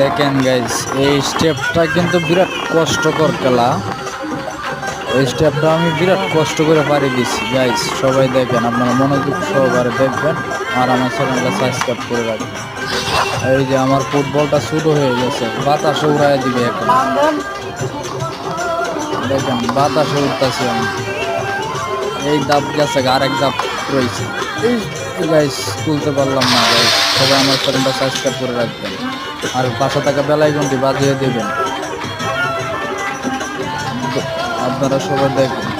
দেখেন গাইজ এই স্টেপটা কিন্তু বিরাট কষ্টকর খেলা। এই স্টেপটা আমি বিরাট কষ্ট করে পারি দিছি। গাইজ সবাই দেখেন, আপনারা মনোযোগ সহকারে দেখবেন আর আমার চ্যানেলটা সাবস্ক্রাইব করে রাখবেন। এই যে আমার ফুটবলটা শুরু হয়ে গেছে বাতাসে উড়াই দিবে এখন। দেখেন বাতাসে উঠতেছি আমি। এই দাপ গেছে, আরেক দাব রয়েছে। এই গাইস তুলতে পারলাম না গাইস সবাই আমার চ্যানেলটা সাবস্ক্রাইব করে রাখবেন। আর পাশে থাকা বেলায় ঘন্টি বাজিয়ে দেবেন। আপনারা সবাই দেখবেন।